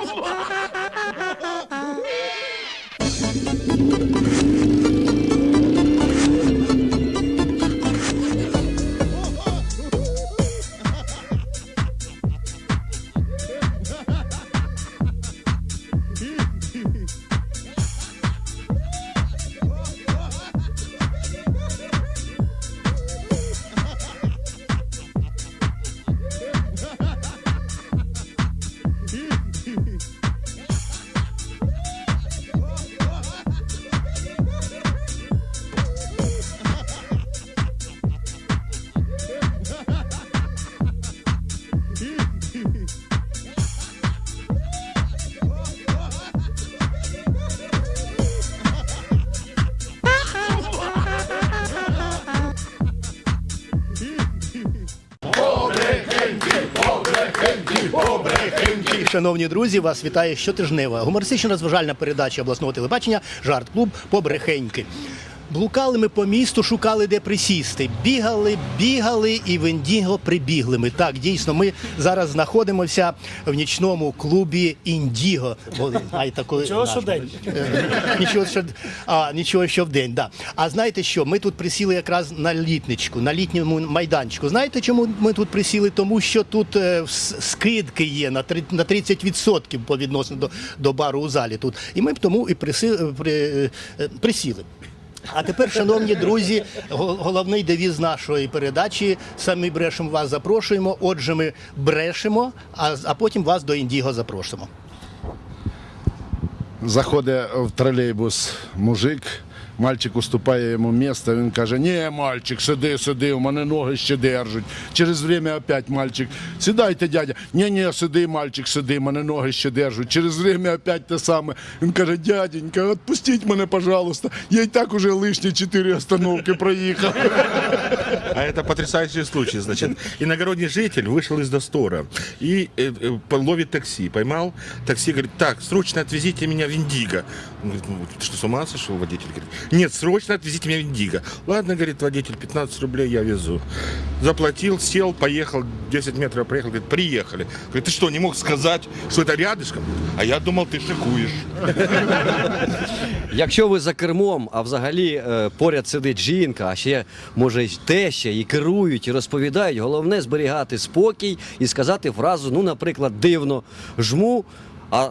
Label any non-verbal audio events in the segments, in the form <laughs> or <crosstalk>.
Ha ha ha ha ha ha! Шановні друзі, вас вітає щотижнева гумористично розважальна передача обласного телебачення Жарт клуб Побрехеньки. Блукали ми по місту, шукали де присісти. Бігали, бігали і в Індіго прибігли ми. Так, дійсно, ми зараз знаходимося в нічному клубі Індіго. Бо, знаєте, коли Чого щодень? Е, Нічого, що а, нічого, що вдень. Да. А знаєте що? Ми тут присіли якраз на літничку, на літньому майданчику. Знаєте, чому ми тут присіли? Тому що тут е, скидки є на три- на 30% по відносно до, до бару у залі тут. І ми тому і приси, при, е, присіли. А тепер, шановні друзі, головний девіз нашої передачі самі брешемо вас запрошуємо. Отже, ми брешемо, а, а потім вас до Індіго запрошуємо. Заходить в тролейбус мужик, мальчик уступає йому місце, він каже, ні, мальчик, сиди, сиди, у мене ноги ще держать. Через время опять мальчик, сідайте, дядя. Ні, ні, сиди, мальчик, сиди, у мене ноги ще держать. Через время опять те саме. Він каже, дяденька, відпустіть мене, пожалуйста. Я і так уже лишні чотири остановки проїхав. А это потрясающий случай. Значит, иногородний житель вышел из достора и э, э, ловит такси. Поймал такси, говорит, так, срочно отвезите меня в Индиго. Он говорит, ну, ты что, с ума сошел, водитель? Говорит, нет, срочно отвезите меня в Индиго. Ладно, говорит водитель, 15 рублей я везу. Заплатил, сел, поехал, 10 метров проехал, говорит, приехали. Говорит, ты что, не мог сказать, что это рядышком? А я думал, ты шикуешь. Якщо ви за кермом, а взагалі е, поряд сидить жінка, а ще може й теща, і керують, і розповідають, головне зберігати спокій і сказати фразу, ну, наприклад, дивно, жму, а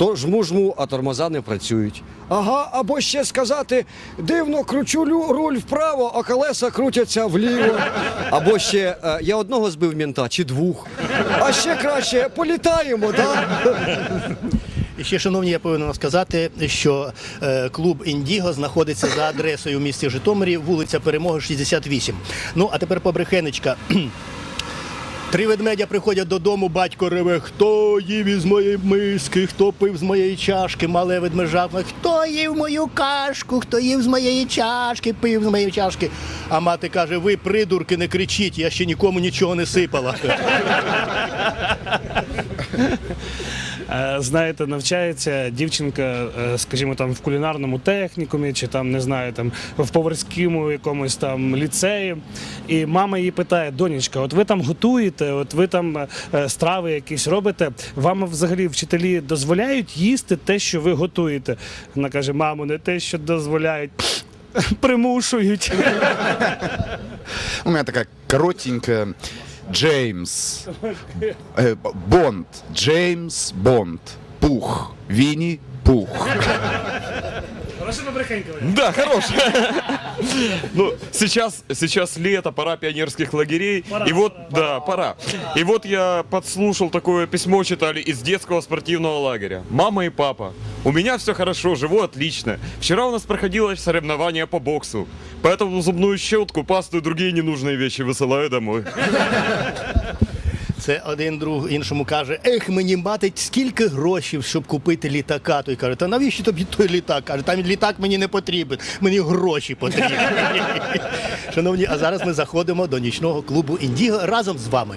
то жму, жму, а тормоза не працюють. Ага, або ще сказати дивно, кручу руль вправо, а колеса крутяться вліво. Або ще е, я одного збив мента чи двох. А ще краще політаємо, так? І ще, шановні, я повинен вам сказати, що е, клуб Індіго знаходиться за адресою в місті Житомирі, вулиця Перемоги, 68. Ну, а тепер побрехенечка. Три ведмедя приходять додому, батько реве, хто їв із моєї миски, хто пив з моєї чашки, мале ведмежатне, хто їв мою кашку, хто їв з моєї чашки, пив з моєї чашки. А мати каже, ви придурки, не кричіть, я ще нікому нічого не сипала. Е, Знаєте, навчається дівчинка, е, скажімо, там в кулінарному технікумі, чи там не знаю, там в поварському якомусь там ліцеї. І мама її питає: донечка, от ви там готуєте, от ви там е, страви якісь робите. Вам взагалі вчителі дозволяють їсти те, що ви готуєте? Вона каже: мамо, не те, що дозволяють. Примушують. <laughs> У меня такая коротенькая Джеймс э, Бонд. Джеймс Бонд. Пух. Винни Пух. Хороша побрехенька. Да, хорошая. <laughs> Ну, сейчас, сейчас лето, пора пионерских лагерей. и вот, да, пора. И вот я подслушал такое письмо, читали из детского спортивного лагеря. Мама и папа, у меня все хорошо, живу отлично. Вчера у нас проходило соревнование по боксу. Поэтому зубную щетку, пасту и другие ненужные вещи высылаю домой. <laughs> Це один друг іншому каже: Ех, мені мати скільки грошей, щоб купити літака. Той каже, та навіщо тобі той літак? Каже, там літак мені не потрібен, мені гроші потрібні. <laughs> Шановні, а зараз ми заходимо до нічного клубу Індіго разом з вами.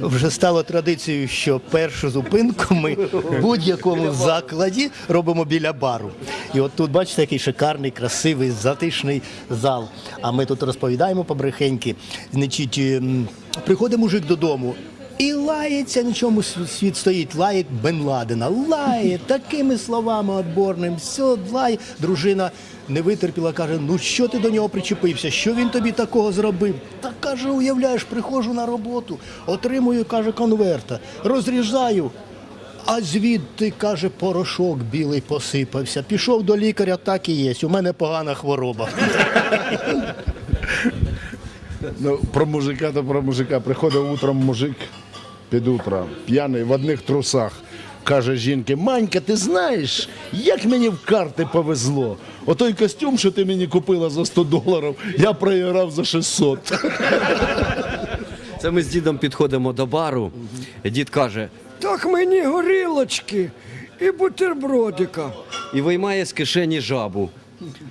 Вже стало традицією, що першу зупинку ми в будь-якому закладі робимо біля бару. І от тут бачите, який шикарний, красивий, затишний зал. А ми тут розповідаємо побрехеньки. Значить, ем, приходить мужик додому. І лається, на чому світ- світ стоїть, лає Бен Ладена, лає такими словами отборним, все, лає. Дружина не витерпіла, каже, ну що ти до нього причепився, що він тобі такого зробив? Та каже, уявляєш, приходжу на роботу, отримую, каже, конверта, розрізаю. А звідти, каже, порошок білий посипався. Пішов до лікаря, так і є. У мене погана хвороба. Ну, про мужика то про мужика. Приходить утром мужик під утро, п'яний в одних трусах. Каже жінки, Манька, ти знаєш, як мені в карти повезло. Отой костюм, що ти мені купила за 100 доларів, я проіграв за 600. Це ми з дідом підходимо до бару. Дід каже, Так мені горілочки і бутербродика. і виймає з кишені жабу.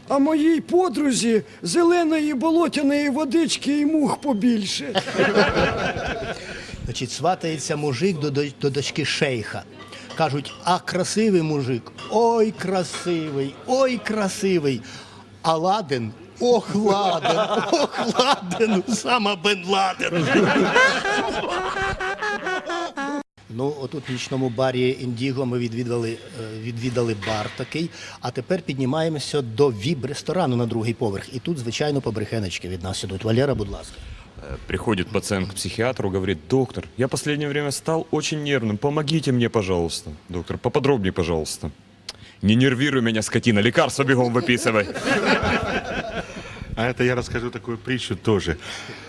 А моїй подрузі зеленої болотяної водички і мух побільше. Значить, сватається мужик до, до, до дочки шейха. Кажуть, а красивий мужик, ой, красивий, ой, красивий. А ладен, ох, ладен, ох, ладен, сама Бен Ладен. Ну, отут в нічному барі Індіго ми відвідали, е, відвідали бар такий, а тепер піднімаємося до віп-ресторану на другий поверх. І тут, звичайно, побрехеночки від нас ідуть. Валера, будь ласка. Приходит пациент к психиатру, говорит, доктор, я последнее время стал очень нервным, помогите мне, пожалуйста. Доктор, поподробнее, пожалуйста. Не нервируй меня, скотина, лекарство бегом выписывай. А это я расскажу такую притчу тоже.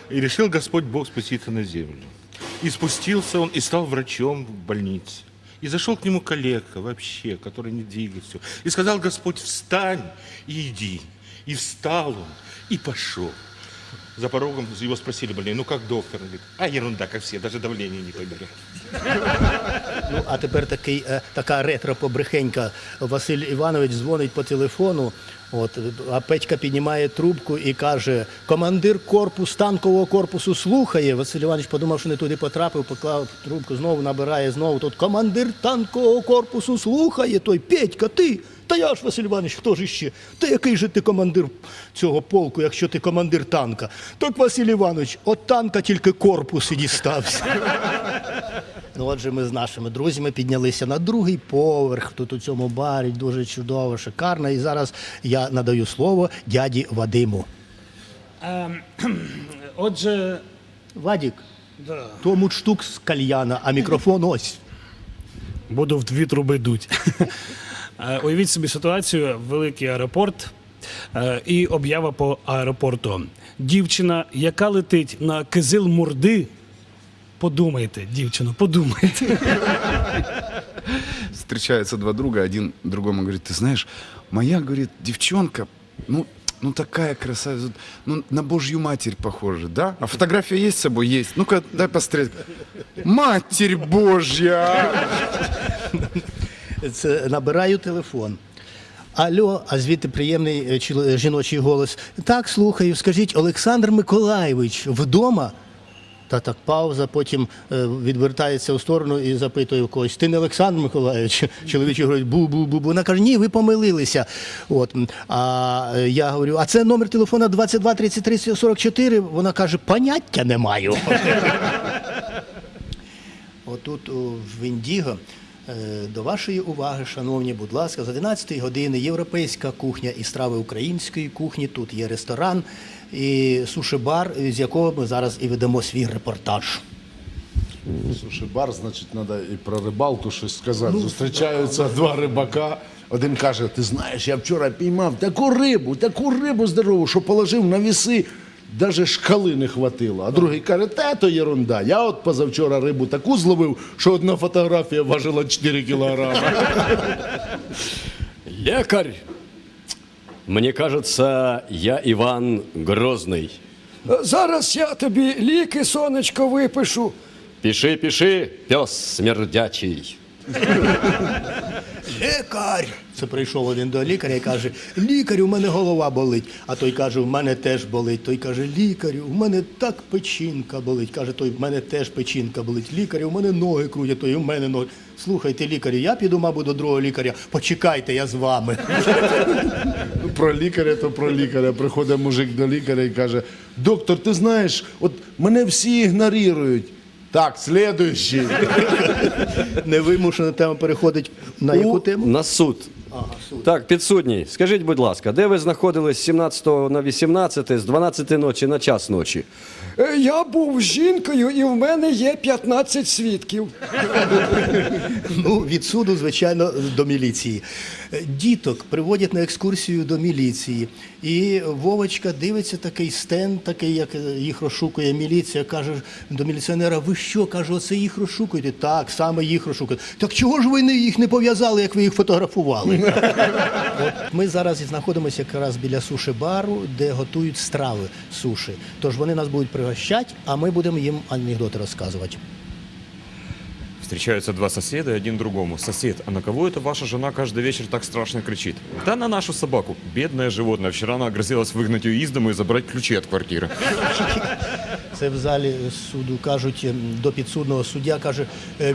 И решил Господь Бог спуститься на землю. И спустился он и стал врачом в больнице. И зашел к нему коллега вообще, который не двигался. И сказал Господь, встань и иди. И встал он и пошел. За порогом его спросили больные, ну как доктор? Он говорит, а ерунда, как все, даже давление не померял. Ну, а тепер такий, е, ретро-побрехенька. Василь Іванович дзвонить по телефону. От, а Петька піднімає трубку і каже: командир корпус танкового корпусу слухає. Василь Іванович подумав, що не туди потрапив, поклав трубку, знову набирає, знову тут командир танкового корпусу слухає. Той Петька, ти. Та я ж Василь Іванович, хто ж іще? Та який же ти командир цього полку, якщо ти командир танка? Так Василь Іванович, от танка тільки корпус і дістався. <laughs> Ну, отже, ми з нашими друзями піднялися на другий поверх тут у цьому барі, дуже чудово, шикарно. І зараз я надаю слово дяді Вадиму. Ем, <clears throat> Отже, Вадік, да, то мундштук з кальяна, а мікрофон ось. буду в дві труби дуть. <laughs> Е, Уявіть собі ситуацію: великий аеропорт е, і об'ява по аеропорту. Дівчина, яка летить на кизил мурди. Подумайте, дівчино, подумайте. Встречаются два друга, один другому говорит, ты знаешь, моя, говорит, девчонка, ну, ну такая красавица, ну на Божью Матерь похожа, да? А фотография есть с собой? Есть. Ну-ка, дай посмотреть. Матерь Божья! Це набираю телефон. Алло, а звідти приємний е, чоло- жіночий голос. Так, слухаю, скажіть, Олександр Миколаєвич вдома? Та так пауза, потім е, відвертається у сторону і запитує у когось: ти не Олександр Миколаївич? <laughs> Чоловічі говорить, бу-бу-бу. Вона каже, ні, ви помилилися. От. А е, я говорю, а це номер телефона 22 33 44? Вона каже, поняття не маю. <laughs> Отут в Індіго. Е, До вашої уваги, шановні, будь ласка, з 11 години європейська кухня і страви української кухні. Тут є ресторан і суші-бар, з якого ми зараз і ведемо свій репортаж. Слушай, бар, значить, треба і про рибалку щось сказати. Зустрічаються два рибака. Один каже: ти знаєш, я вчора піймав таку рибу, таку рибу здорову, що положив на віси, навіть шкали не хватило. А другий каже, та то єрунда. Я от позавчора рибу таку зловив, що одна фотографія важила 4 кілограми. <laughs> Лекарь! Мені кажеться, я Іван Грозний. Зараз я тобі ліки, сонечко, випишу. Піши, піши, пес смердячий. <laughs> Лікар! Це прийшов один до лікаря і каже: Лікарю, у мене голова болить. А той каже, у мене теж болить. Той каже, лікарю, у мене так печінка болить. Каже, той, в мене теж печінка болить. Лікарю, у мене ноги крутять, той у мене ноги. Слухайте, лікарю, я піду, мабуть, до другого лікаря. Почекайте, я з вами. <laughs> Про лікаря, то про лікаря. Приходить мужик до лікаря і каже: доктор, ти знаєш, от мене всі ігнорують. Так, следующий. Невимушена тема переходить на яку тему? На суд. Так, підсудній, скажіть, будь ласка, де ви знаходились з 17 на 18, з 12 ночі на час ночі? Е, Я був жінкою, і в мене є 15 свідків. Ну, від суду, звичайно, до міліції. Е, Діток приводять на екскурсію до міліції. І Вовочка дивиться такий стенд, такий, як е, їх розшукує міліція, каже до міліціонера: ви що? каже, оце їх розшукуєте? Так, саме їх розшукують. Так чого ж ви їх не пов'язали, як ви їх фотографували? От ми зараз знаходимося якраз біля суші-бару, де готують страви суші. Тож вони нас будуть пригощати, а ми будемо їм анекдоти розказувати. Встречаются два соседа, и один другому. Сосед, а на кого это ваша жена каждый вечер так страшно кричит? Да на нашу собаку. Бедное животное. Вчера она грозилась выгнать ее из дома и забрать ключи от квартиры. <laughs> Це в залі суду кажуть ем, до підсудного суддя каже, «Е, е,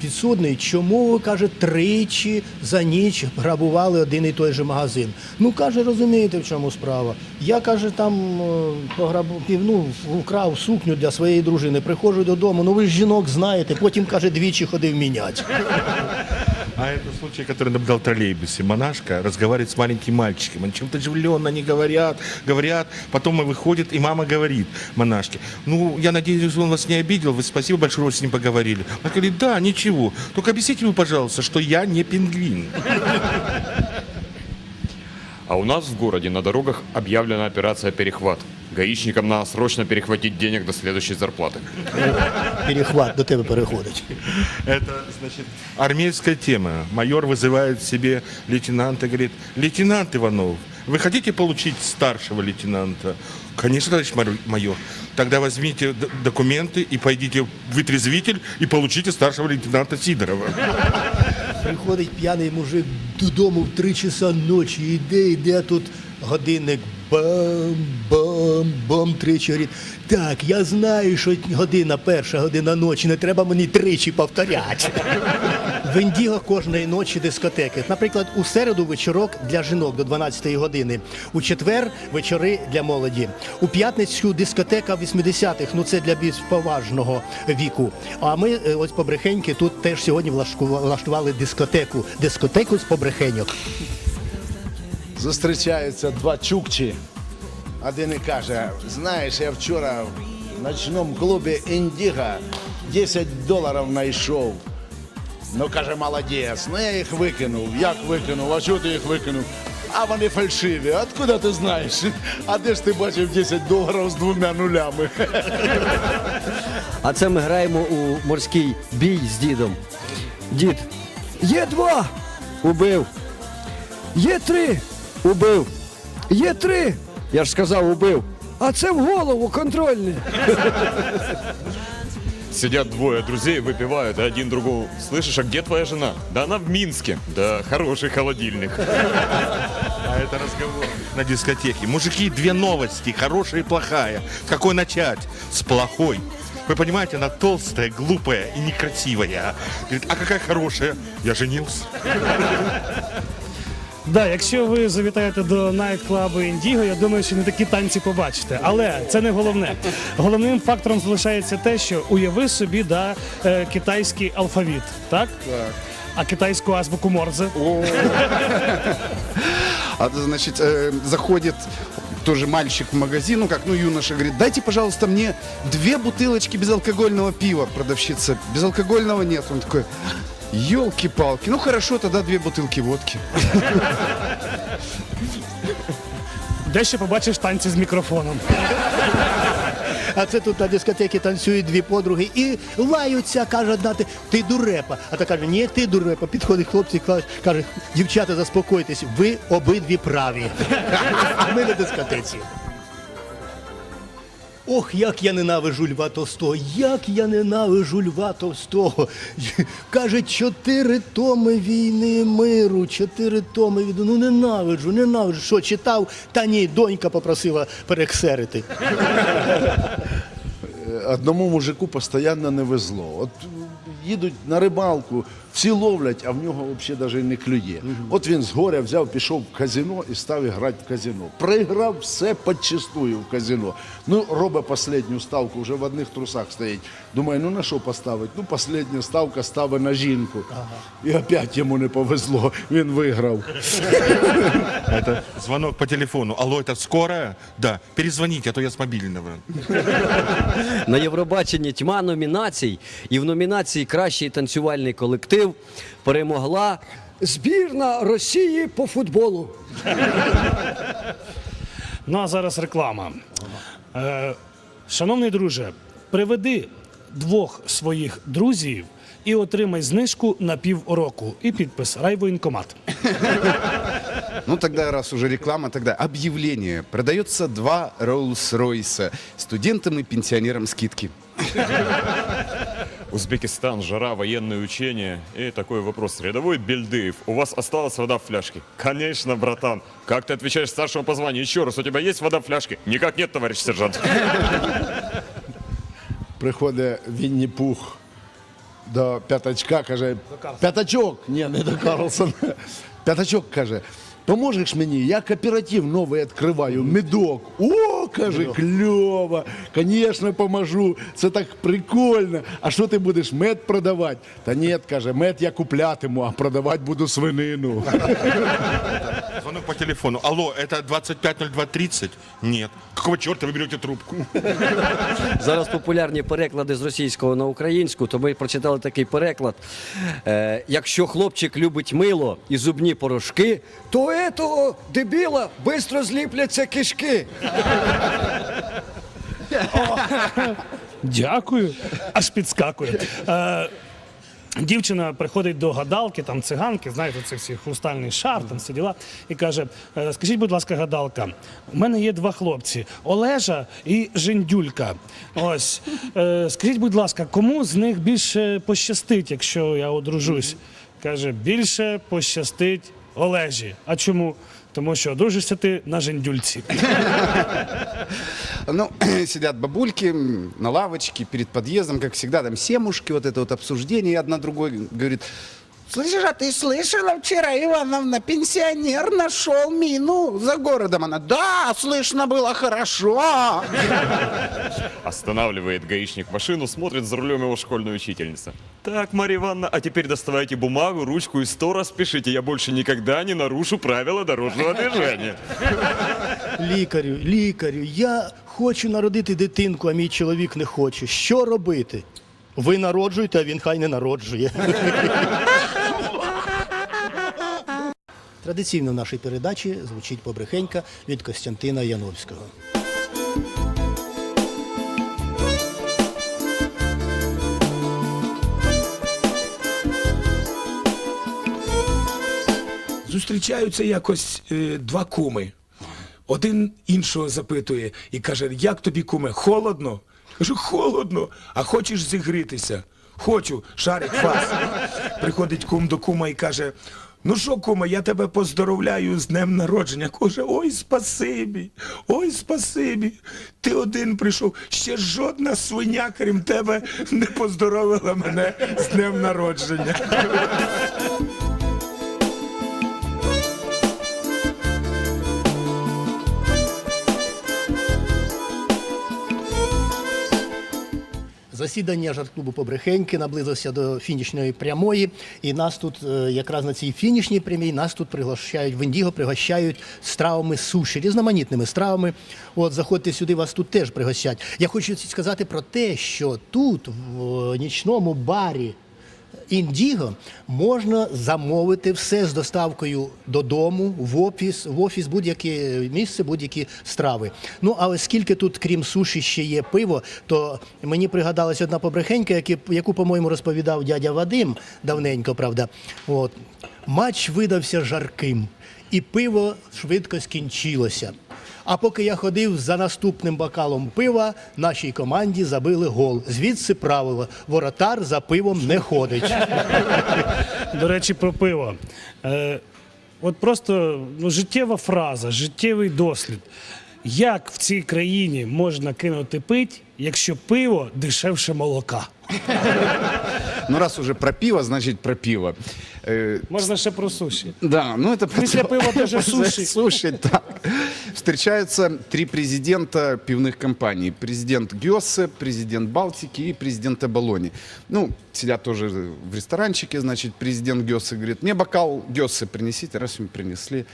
підсудний, чому ви каже тричі за ніч грабували один і той же магазин? Ну каже, розумієте, в чому справа. Я каже, там е, пограбу, ну, вкрав сукню для своєї дружини. Приходжу додому. Ну ви ж жінок знаєте. Потім каже, двічі ходив міняти. А это случай, который наблюдал в троллейбусе. Монашка разговаривает с маленьким мальчиком. Они чем-то оживленно, они говорят, говорят. Потом выходит, и мама говорит монашке, ну, я надеюсь, он вас не обидел, вы спасибо большое, что с ним поговорили. Она говорит, да, ничего. Только объясните ему, пожалуйста, что я не пингвин. А у нас в городе на дорогах объявлена операция «Перехват». Гаишникам надо срочно перехватить денег до следующей зарплаты. Перехват до тебе переходить. Это, значит, армейская тема. Майор вызывает себе лейтенанта и говорит, лейтенант Иванов, вы хотите получить старшего лейтенанта? Конечно, товарищ майор. Тогда возьмите документы и пойдите в вытрезвитель и получите старшего лейтенанта Сидорова. Приходить п'яний мужик додому в три часа ночі, іде, іде, а тут годинник бам-бам-бам тричі. Говорить, так, я знаю, що година перша година ночі, не треба мені тричі повторяти. В Індіго кожної ночі дискотеки. Наприклад, у середу вечорок для жінок до 12-ї години. У четвер вечори для молоді. У п'ятницю дискотека 80-х, ну це для більш поважного віку. А ми е, ось побрехеньки тут теж сьогодні влаштува- влаштували дискотеку. Дискотеку з побрехеньок. Зустрічаються два чукчі. Один і каже: знаєш, я вчора в ночному клубі Індіго 10 доларів знайшов. Ну, каже, молодець, ну я їх викинув. Як викинув? А чого ти їх викинув? А вони фальшиві. Откуда ти знаєш? А де ж ти бачив 10 доларів з двома нулями? А це ми граємо у морський бій з дідом. Дід, Є два, убив, є три, убив. є три, Я ж сказав, убив. а це в голову контрольний. Сидят двое друзей, выпивают, и один другому, слышишь, а где твоя жена? Да она в Минске. Да, хороший холодильник. А это разговор на дискотеке. Мужики, две новости, хорошая и плохая. С какой начать? С плохой. Вы понимаете, она толстая, глупая и некрасивая. Говорит, а какая хорошая? Я женился. Да, якщо ви завітаєте до найт-клабу Індіго, я думаю, що не такі танці побачите. Але це не головне. Головним фактором залишається те, що уяви собі да, е, китайський алфавіт, так? Так. А китайську азбуку Морзе. А значит, э, заходит тоже мальчик в магазин, ну как, ну юноша говорит, дайте, пожалуйста, мне две бутылочки безалкогольного пива. Продавщица, безалкогольного нет. Он такой, елки-палки, ну хорошо, тогда две бутылки водки. Дещо побачиш танці з мікрофоном. А це тут на дискотеці танцюють дві подруги і лаються, каже одна, ти, ти дурепа. А та каже, ні, ти дурепа. Підходить хлопці, каже- каже, дівчата, заспокойтесь, ви обидві праві. А ми на дискотеці. Ох, як я ненавижу Льва Толстого, як я ненавижу Льва Толстого. <laughs> Каже, чотири томи війни миру, чотири томи від... Ну ненавиджу, ненавиджу. Що, читав? Та ні, донька попросила перексерити. Одному мужику постійно не везло. От їдуть на рибалку Ці ловлять, а в нього взагалі навіть не клює. От він з горя взяв, пішов в казино і став грати в казино. Проіграв все подчистую в казино. Ну, робить останню ставку, вже в одних трусах стоїть. Думаю, ну на що поставити? Ну, остання ставка ставить на жінку. І опять йому не повезло, він виграв. <laughs> Это звонок по телефону. Алло, это скорая? Да. Перезвоните, а то я с мобильного. На Євробаченні тьма номінацій, і в номінації Кращий танцювальний колектив перемогла Збірна Росії по футболу. Ну а зараз реклама. Е, шановний друже, приведи двох своїх друзів і отримай знижку на півроку. І підпис Райвоєнкомат. Ну тогда, раз уже реклама, тогда объявление. Продается два Роллс-Ройса. Студентам и пенсионерам скидки. Узбекистан, жара, военные учения. И такой вопрос. Рядовой Бельдыев, у вас осталась вода в фляжке? Конечно, братан. Как ты отвечаешь старшему по званию? Еще раз, у тебя есть вода в фляжке? Никак нет, товарищ сержант. Приходить Вінні Пух до п'ятачка, каже, п'ятачок, ні, не до Карлсона. П'ятачок каже, поможеш мені, я кооператив новий відкриваю, медок. О, каже, кльово, звісно, поможу, це так прикольно. А що ти будеш мед продавати? Та ні, каже, мед я куплятиму, а продавати буду свинину. <laughs> Звонок по телефону. Алло, это 250230? Нет. Какого черта вы берете трубку? зараз популярні переклади з російського на українську, то ми прочитали такий переклад. Е, якщо хлопчик любить мило і зубні порошки, То этого дебіла бистро зліпляться кишки. <laughs> Дякую. Аж підскакує. Е, Дівчина приходить до гадалки, там циганки, знаєте, це всі хрустальний шар, там всі діла, і каже: «Е, Скажіть, будь ласка, гадалка, у мене є два хлопці: Олежа і Жендюлька. Ось е, скажіть, будь ласка, кому з них більше пощастить, якщо я одружусь? Каже, більше пощастить Олежі. А чому? Тому що одружишся ти на Жендюльці. <laughs> Ну, <clears throat> сидят бабульки на лавочке перед подъездом, как всегда, там семушки, вот это вот обсуждение, и одна другой говорит, Слышишь, а ты слышала, вчера Ивановна пенсионер нашел мину за городом? Она, да, слышно было хорошо. Останавливает гаишник машину, смотрит за рулем его школьная учительница. Так, Марья Ивановна, а теперь доставайте бумагу, ручку и сто раз пишите. Я больше никогда не нарушу правила дорожного движения. Лікарю, лікарю, я хочу народити дитинку, а мій чоловік не хоче. Що робити? Ви народжуєте, а він хай не народжує. Традиційно в нашій передачі звучить побрехенька від Костянтина Яновського. Зустрічаються якось е, два куми. Один іншого запитує і каже: Як тобі, куме, холодно? Кажу, холодно, а хочеш зігрітися? Хочу, шарик фас. Приходить кум до кума і каже: Ну що, кума, я тебе поздоровляю з днем народження. Каже, ой, спасибі, ой, спасибі. Ти один прийшов, ще жодна свиня, крім тебе, не поздоровила мене з днем народження. Засідання жарт-клубу Побрехеньки наблизився до фінішної прямої, і нас тут е, якраз на цій фінішній прямій нас тут приглашають в Індіго, пригощають стравами суші, різноманітними стравами. От заходьте сюди, вас тут теж пригощать. Я хочу сказати про те, що тут, в е, нічному барі. Індіго можна замовити все з доставкою додому, в офіс, в офіс, будь-яке місце, будь-які страви. Ну а оскільки тут, крім суші, ще є пиво, то мені пригадалась одна побрехенька, яку по-моєму, розповідав дядя Вадим давненько, правда. От. Матч видався жарким, і пиво швидко скінчилося. А поки я ходив за наступним бокалом пива, нашій команді забили гол. Звідси правило: воротар за пивом не ходить. До речі, про пиво. Е, от просто ну, життєва фраза, життєвий дослід. Як в цій країні можна кинути пить якщо пиво дешевше молока. Ну, раз уже про пиво, значит про пиво. Э, Можна ще про суші. Да, ну это Після пива даже суши. Слушай, так. Встречаются три президента пивных компаний. Президент Гёссе, президент Балтики и президент Абалони. Ну, сидят тоже в ресторанчике, значит, президент Гёссе говорит, мне бокал Гёссе принесите, раз им принесли.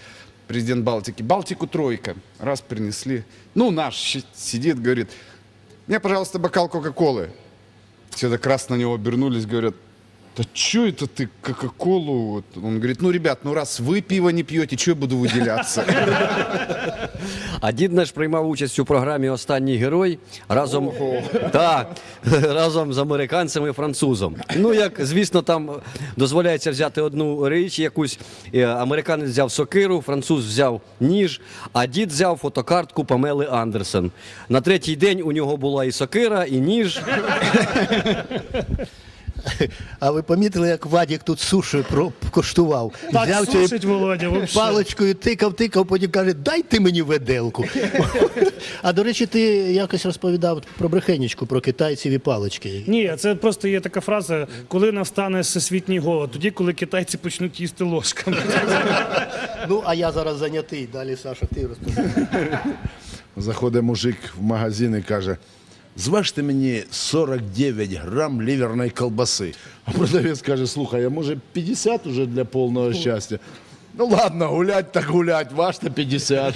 Президент Балтики, Балтику тройка, раз принесли. Ну, наш щи- сидит, говорит, мне, пожалуйста, бокал Кока-Колы. Все так раз на него обернулись, говорят, да что это ты Кока-Колу? Вот. Он говорит, ну, ребят, ну раз вы пиво не пьете, что я буду выделяться? А дід наш приймав участь у програмі Останній герой разом, так, разом з американцем і французом. Ну, як звісно, там дозволяється взяти одну річ, якусь Е, американець взяв сокиру, француз взяв ніж, а дід взяв фотокартку Памели Андерсен. На третій день у нього була і сокира, і ніж. А ви помітили, як Вадік тут суші коштував? Так Взяв сушить Володя, вообще. паличкою, тикав, тикав, потім каже, дайте мені веделку. а до речі, ти якось розповідав про брехенечку, про китайців і палички. Ні, це просто є така фраза, коли настане всесвітній голод, тоді, коли китайці почнуть їсти ложками. Ну, а я зараз зайнятий. Далі, Саша, ти розповідай. Заходить мужик в магазин і каже: зважте мені 49 грам ліверної колбаси. А продавець каже: слухай, а може 50 уже для повного щастя? Ну ладно, гулять так гулять, важте 50.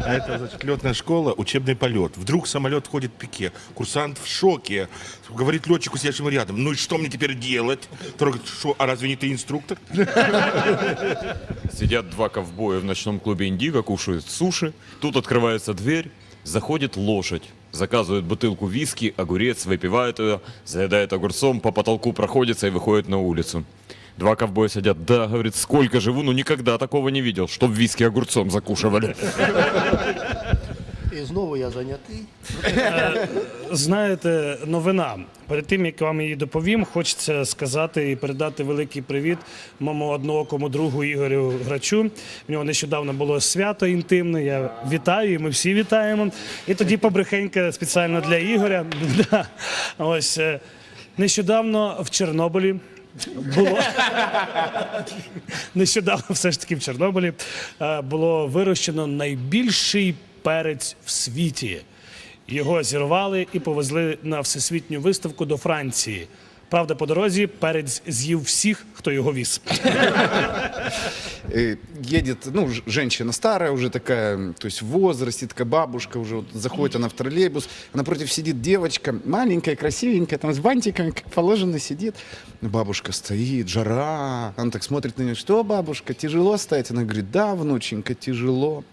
А это, значит, летная школа, учебный полет. Вдруг самолет входит в пике. Курсант в шоке. Говорит летчику, сидящему рядом, ну и что мне теперь делать? Второй говорит, что, а разве не ты инструктор? Сидят два ковбоя в ночном клубе Индиго, кушают суши. Тут открывается дверь, заходит лошадь. Заказывает бутылку виски, огурец, выпивает ее, заедает огурцом, по потолку проходится и выходит на улицу. Два ковбоя сидят, да, говорит, сколько живу, ну никогда такого не видел, чтоб виски огурцом закушивали. І знову я зайнятий. Знаєте, новина. Перед тим, як вам її доповім, хочеться сказати і передати великий привіт моєму одноокому другу Ігорю Грачу. В нього нещодавно було свято інтимне. Я вітаю, і ми всі вітаємо. І тоді побрехенька спеціально для Ігоря. <laughs> Ось е, нещодавно в Чорнобилі. Було <laughs> нещодавно, все ж таки в Чорнобилі е, було вирощено найбільший перець в світі. Його зірвали і повезли на всесвітню виставку до Франції. Правда, по дорозі перець з'їв всіх, хто його віз. Э, едет, ну, женщина старая уже такая, то есть в возрасте, такая бабушка уже, вот заходит она в троллейбус, напротив сидит девочка, маленькая, красивенькая, там с бантиками, как положено, сидит. Ну, Бабушка стоит, жара, она так смотрит на нее, что, бабушка, тяжело стоять? Она говорит, да, внученька, тяжело.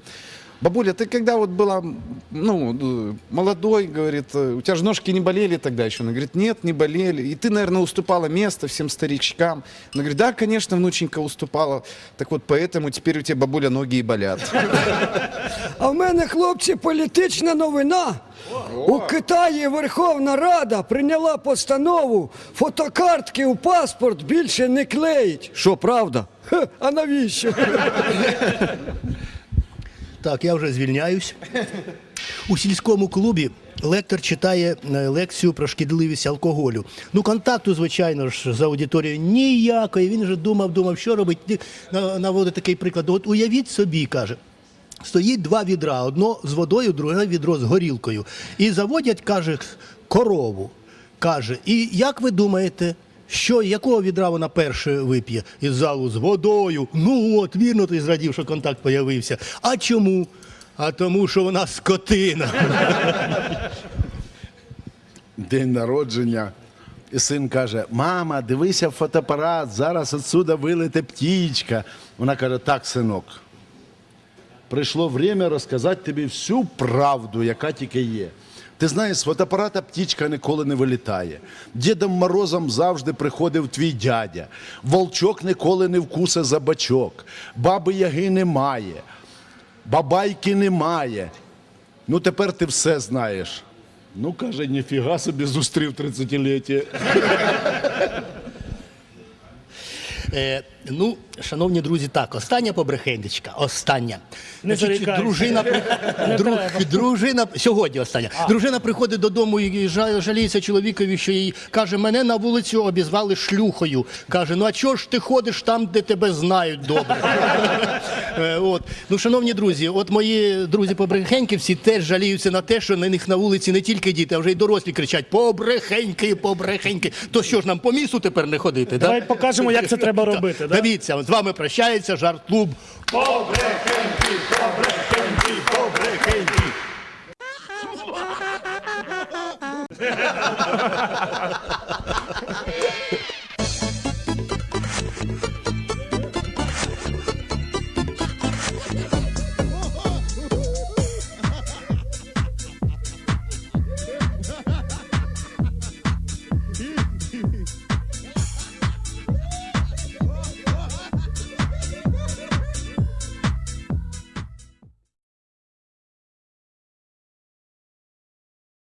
Бабуля, ты когда вот была, м, ну, э, молодой, говорит, э, у тебя же ножки не болели тогда еще? Она говорит, нет, не болели. И ты, наверное, уступала место всем старичкам. Она говорит, да, конечно, внученька уступала. Так вот, поэтому теперь у тебя, бабуля, ноги и болят. <laughs> А в мене, хлопці, політична новина. У Китаї Верховна Рада прийняла постанову фотокартки у паспорт більше не клеїть. Що правда? Хе, А навіщо? <laughs> Так, я вже звільняюсь. У сільському клубі лектор читає е, лекцію про шкідливість алкоголю. Ну, контакту, звичайно ж, з аудиторією ніякої. Він вже думав, думав, що робить. Наводить такий приклад. От уявіть собі, каже. Стоїть два відра: одно з водою, друге відро з горілкою. І заводять, каже, корову. Каже, і як ви думаєте, що, якого відра вона перше вип'є із залу з водою? Ну от, вірно, ти зрадів, що контакт появився. А чому? А тому, що вона скотина. <laughs> День народження. І син каже: Мама, дивися в фотоапарат, зараз отсюда вилете птічка. Вона каже: так, синок. Прийшло время розказати тобі всю правду, яка тільки є. Ти знаєш, з фотоапарата птічка ніколи не вилітає. Дідом Морозом завжди приходив твій дядя. Волчок ніколи не вкусе за бачок. Баби Яги немає. Бабайки немає. Ну тепер ти все знаєш. Ну, каже, ніфіга собі зустрів 30-ліття. Е, ну, шановні друзі, так, остання побрехендечка, остання. Не Значить, зарікайся. дружина, при... <laughs> друг... дружина, сьогодні остання. Дружина приходить додому і жа- жаліється чоловікові, що їй каже, мене на вулицю обізвали шлюхою. Каже, ну а чого ж ти ходиш там, де тебе знають добре? <laughs> Е, От. Ну, шановні друзі, от мої друзі побрехеньки всі теж жаліються на те, що на них на вулиці не тільки діти, а вже й дорослі кричать побрехеньки, побрехеньки. То що ж нам по місту тепер не ходити? да? Давай покажемо, як це треба робити. Да? Дивіться, з вами прощається жарт клуб. Побрехеньки, побрехеньки, побрехеньки. <laughs>